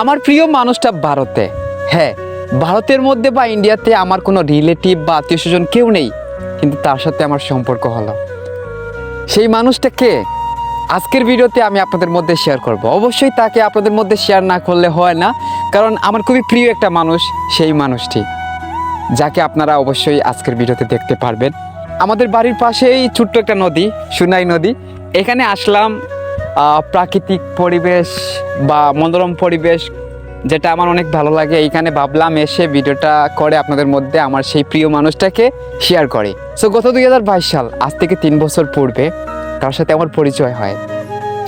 আমার প্রিয় মানুষটা ভারতে। হ্যাঁ ভারতের মধ্যে বা ইন্ডিয়াতে আমার কোনো রিলেটিভ বা আত্মীয় স্বজন কেউ নেই, কিন্তু তার সাথে আমার সম্পর্ক হলো। সেই মানুষটা কে? আজকের ভিডিওতে আমি আপনাদের মধ্যে শেয়ার করব। অবশ্যই তাকে আপনাদের মধ্যে শেয়ার না করলে হয় না, কারণ আমার খুবই প্রিয় একটা মানুষ, সেই মানুষটি, যাকে আপনারা অবশ্যই আজকের ভিডিওতে দেখতে পারবেন। আমাদের বাড়ির পাশেই ছোট্ট একটা নদী, সুনাই নদী। এখানে আসলাম প্রাকৃতিক পরিবেশ বা মনোরম পরিবেশ যেটা আমার অনেক ভালো লাগে, এইখানে ভাবলাম এসে ভিডিওটা করে আপনাদের মধ্যে আমার সেই প্রিয় মানুষটাকে শেয়ার করে। সো গত দুই হাজার বাইশ সাল, আজ থেকে তিন বছর পূর্বে তার সাথে আমার পরিচয় হয়।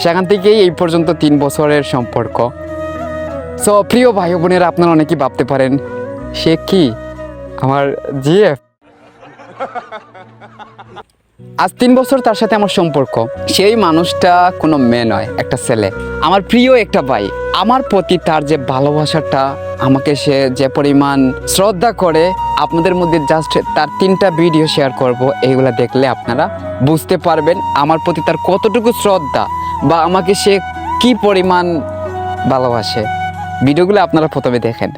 সেখান থেকেই এই পর্যন্ত তিন বছরের সম্পর্ক। সো প্রিয় ভাই বোনেরা, আপনারা অনেকেই ভাবতে পারেন, সে কি? আমার জিএফ। আজ তিন বছর তার সাথে আমার সম্পর্ক। সেই মানুষটা কোনো মেয়ে নয়, একটা ছেলে। আমার প্রিয় একটা ভাই। আমার প্রতি তার যে ভালোবাসাটা, আমাকে সে যে পরিমাণ শ্রদ্ধা করে, আপনাদের মধ্যে জাস্ট তার তিনটা ভিডিও শেয়ার করব। এইগুলা দেখলে আপনারা বুঝতে পারবেন আমার প্রতি তার কতটুকু শ্রদ্ধা বা আমাকে সে কি পরিমাণ ভালোবাসে। ভিডিওগুলো আপনারা প্রথমে দেখেন।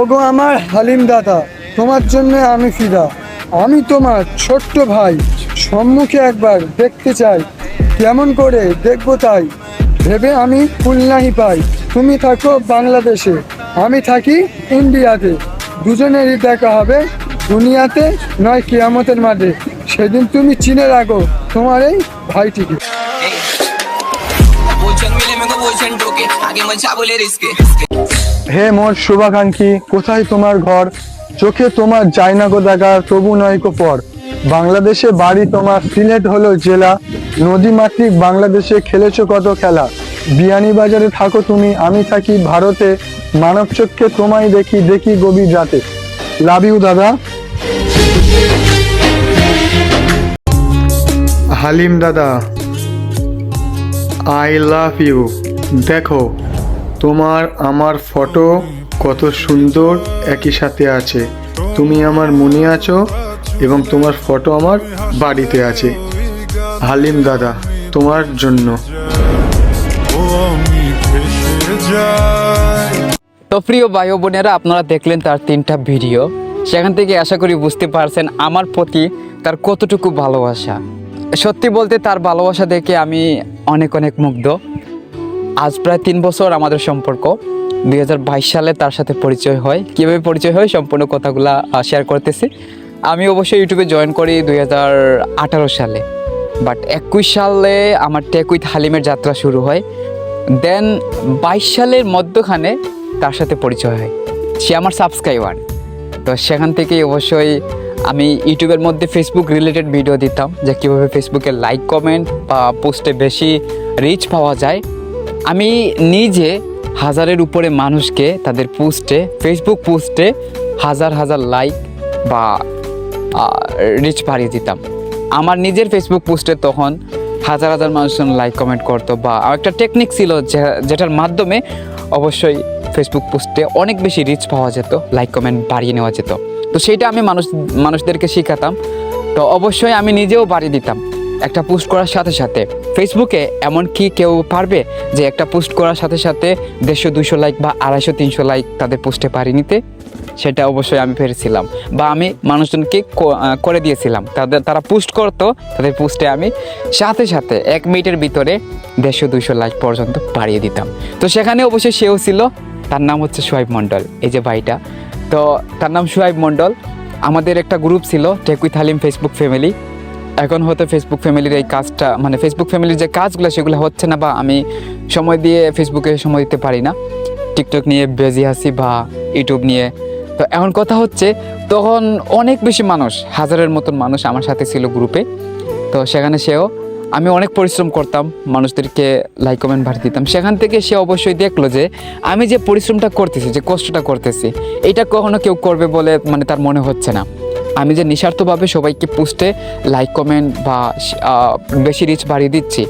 ওগো আমার হালিম দাদা, তোমার জন্য আমি ফিদা। আমি তোমার ছোট্ট ভাই, সম্মুখে একবার দেখতে চাই। কেমন করে দেখব তাই? ভেবে আমি খুলনাহি পাই। তুমি থাকো বাংলাদেশে। আমি থাকি ইন্ডিয়াতে। দুজনেরই দেখা হবে দুনিয়াতে, নয় কিয়ামতের মাঠে সেদিন তুমি চিনে রাখো তোমার এই ভাইটিকে। হে মোর শুভাকাঙ্ক্ষী, কোথায় তোমার ঘর? চোখে তোমার যায় না গো দেখা তবু নয় গো পর। বাংলাদেশে বাড়ি তোমার, সিলেট হলো জেলা। নদী মাতৃক বাংলাদেশে খেলেছো কত খেলা? বিয়ানীবাজারে থাকো তুমি, আমি থাকি ভারতে। মানব চক্ষে তোমায় দেখি দেখি গভীর রাতে। লাভ ইউ দাদা। হালিম দাদা আই লাভ ইউ দেখো তোমার আমার ফটো কত সুন্দর একই সাথে আছে। তুমি আমার মনে আছো এবং তোমার ফটো আমার বাড়িতে আছে। হালিম দাদা তোমার জন্য। তো প্রিয় ভাই ও বোনেরা আপনারা দেখলেন তার তিনটা ভিডিও। সেখান থেকে আশা করি বুঝতে পারছেন আমার প্রতি তার কতটুকু ভালোবাসা। সত্যি বলতে তার ভালোবাসা দেখে আমি অনেক অনেক মুগ্ধ। আজ প্রায় তিন বছর আমাদের সম্পর্ক। দুই হাজার বাইশ সালে তার সাথে পরিচয় হয়। কীভাবে পরিচয় হয় সম্পূর্ণ কথাগুলা শেয়ার করতেছি। আমি অবশ্যই ইউটিউবে জয়েন করি দুই হাজার আঠারো সালে। বাট একুশ সালে আমার টেক উইথ হালিমের যাত্রা শুরু হয়। দেন বাইশ সালের মধ্যখানে তার সাথে পরিচয় হয়। সে আমার সাবস্ক্রাইবার তো সেখান থেকেই অবশ্যই আমি ইউটিউবের মধ্যে ফেসবুক রিলেটেড ভিডিও দিতাম, যে কীভাবে ফেসবুকে লাইক কমেন্ট বা পোস্টে বেশি রিচ পাওয়া যায়। আমি নিজে হাজারের উপরে মানুষকে তাদের পোস্টে ফেসবুক পোস্টে হাজার হাজার লাইক বা রিচ বাড়িয়ে দিতাম। আমার নিজের ফেসবুক পোস্টে তখন হাজার হাজার মানুষজন লাইক কমেন্ট করতো বা একটা টেকনিক ছিল যেটার মাধ্যমে অবশ্যই ফেসবুক পোস্টে অনেক বেশি রিচ পাওয়া যেত লাইক কমেন্ট বাড়িয়ে নেওয়া যেত। তো সেইটা আমি মানুষ, মানুষদেরকে শেখাতাম। তো অবশ্যই আমি নিজেও বাড়িয়ে দিতাম। একটা পোস্ট করার সাথে সাথে। ফেসবুকে এমন কি কেউ পারবে যে একটা পোস্ট করার সাথে সাথে দেড়শো দুশো লাইক বা আড়াইশো, তিনশো লাইক তাদের পোস্টে পারি নিতে? সেটা অবশ্যই আমি পেরেছিলাম। বা আমি মানুষজনকে করে দিয়েছিলাম। তাদের, তারা পোস্ট করতো, তাদের পোস্টে আমি সাথে সাথে এক মিনিটের ভিতরে দেড়শো, দুইশো লাইক পর্যন্ত বাড়িয়ে দিতাম। তো সেখানে অবশ্যই সেও ছিল। তার নাম হচ্ছে সোহাইব মণ্ডল, এই যে ভাইটা। তো তার নাম সোহাইব মণ্ডল। আমাদের একটা গ্রুপ ছিল টেক থালিম ফেসবুক ফ্যামিলি এখন হয়তো ফেসবুক ফ্যামিলির এই কাজটা মানে ফেসবুক ফ্যামিলির যে কাজগুলো, সেগুলো হচ্ছে না বা আমি সময় দিয়ে ফেসবুকে সময় দিতে পারি না। টিকটক নিয়ে বেজি আছি বা ইউটিউব নিয়ে। তো এমন কথা হচ্ছে, তখন অনেক বেশি মানুষ, হাজারের মতন মানুষ আমার সাথে ছিল গ্রুপে তো সেখানে সেও, আমি অনেক পরিশ্রম করতাম, মানুষদেরকে লাইক কমেন্ট ভাড়ি দিতাম। সেখান থেকে সে অবশ্যই দেখল যে, আমি যে পরিশ্রমটা করতেছি, যে কষ্টটা করতেছি, এটা কখনো কেউ করবে বলে মানে তার মনে হচ্ছে না। আমি যে নিঃস্বার্থভাবে সবাইকে পোস্টে লাইক কমেন্ট বা বেশি রিচ বাড়িয়ে দিচ্ছি,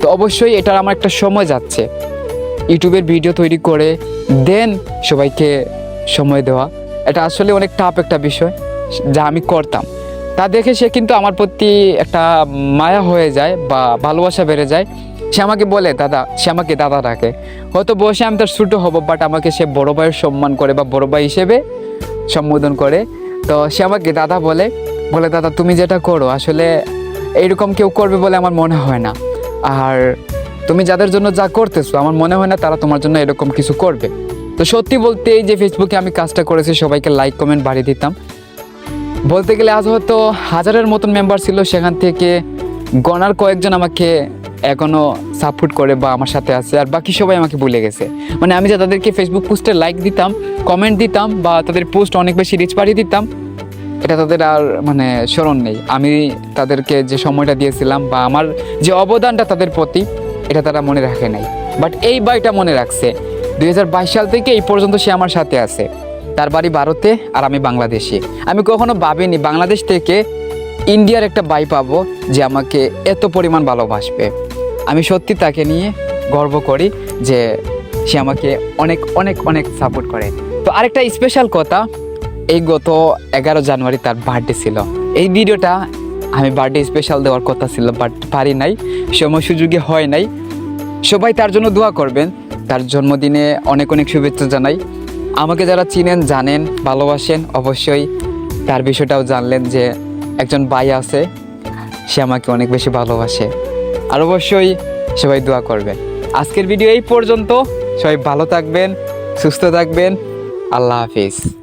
তো অবশ্যই এটার আমার একটা সময় যাচ্ছে। ইউটিউবের ভিডিও তৈরি করে দেন সবাইকে সময় দেওয়া। এটা আসলে অনেক টাফ একটা বিষয় যা আমি করতাম। তা দেখে সে কিন্তু আমার প্রতি একটা মায়া হয়ে যায় বা ভালোবাসা বেড়ে যায়। সে আমাকে বলে, দাদা, সে আমাকে দাদা ডাকে। হয়তো বসে আমি তার ছোটো হব বাট আমাকে সে বড় ভাইয়ের সম্মান করে বা বড় ভাই হিসেবে সম্বোধন করে। তো সে আমাকে দাদা বলে বলে, দাদা, তুমি যেটা করো, আসলে এইরকম কেউ করবে বলে আমার মনে হয় না। আর তুমি যাদের জন্য যা করতেছো, আমার মনে হয় না তারা তোমার জন্য এরকম কিছু করবে। তো সত্যি বলতে এই যে ফেসবুকে আমি কাজটা করেছি, সবাইকে লাইক কমেন্ট বাড়িয়ে দিতাম। বলতে গেলে আজ হয়তো হাজারের মতন মেম্বার ছিল, সেখান থেকে গণার কয়েকজন আমাকে এখনও সাপোর্ট করে বা আমার সাথে আছে আর বাকি সবাই আমাকে ভুলে গেছে। মানে আমি যে তাদেরকে ফেসবুক পোস্টে লাইক দিতাম কমেন্ট দিতাম বা তাদের পোস্ট অনেক বেশি রিচ বাড়িয়ে দিতাম, এটা তাদের আর মানে স্মরণ নেই। আমি তাদেরকে যে সময়টা দিয়েছিলাম বা আমার যে অবদানটা তাদের প্রতি, এটা তারা মনে রাখে নাই। বাট এই বাইটা মনে রাখছে। দু হাজার বাইশ সাল থেকে এই পর্যন্ত সে আমার সাথে আছে। তার বাড়ি ভারতে আর আমি বাংলাদেশে। আমি কখনো ভাবিনি বাংলাদেশ থেকে ইন্ডিয়ার একটা বাই পাবো যে আমাকে এত পরিমাণ ভালোবাসবে। আমি সত্যি তাকে নিয়ে গর্ব করি যে সে আমাকে অনেক অনেক অনেক সাপোর্ট করে। তো আরেকটা স্পেশাল কথা, এই গত এগারো জানুয়ারি তার বার্থডে ছিল। এই ভিডিওটা আমি বার্থডে স্পেশাল দেওয়ার কথা ছিল বাট পারি নাই, সময় সুযোগে হয় নাই। সবাই তার জন্য দোয়া করবেন, তার জন্মদিনে অনেক অনেক শুভেচ্ছা জানাই। আমাকে যারা চিনেন, জানেন, ভালোবাসেন, অবশ্যই তার বিষয়টাও জানলেন যে একজন ভাই আছে, সে আমাকে অনেক বেশি ভালোবাসে। আর অবশ্যই সবাই দোয়া করবেন। আজকের ভিডিও এই পর্যন্ত। সবাই ভালো থাকবেন, সুস্থ থাকবেন। আল্লাহ হাফিজ।